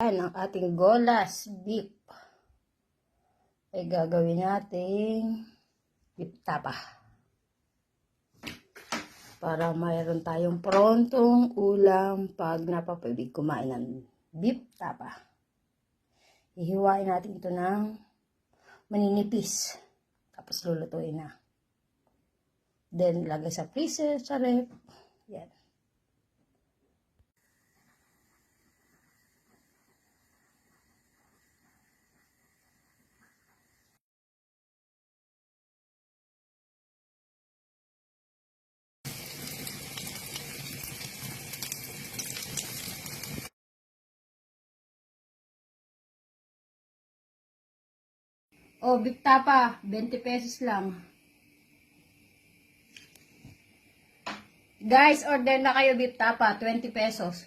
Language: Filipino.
Yan ang ating golas beef. Ay gagawin nating beef tapa. Para mayroon tayong prontong ulam pag napapabig kumain ng beef tapa. Hihiwain natin ito ng maninipis. Tapos lulutuin na. Then, lagay sa freezer, sa ref. Yan. Oh, beef tapa, 20 pesos lang. Guys, order na kayo beef tapa, 20 pesos.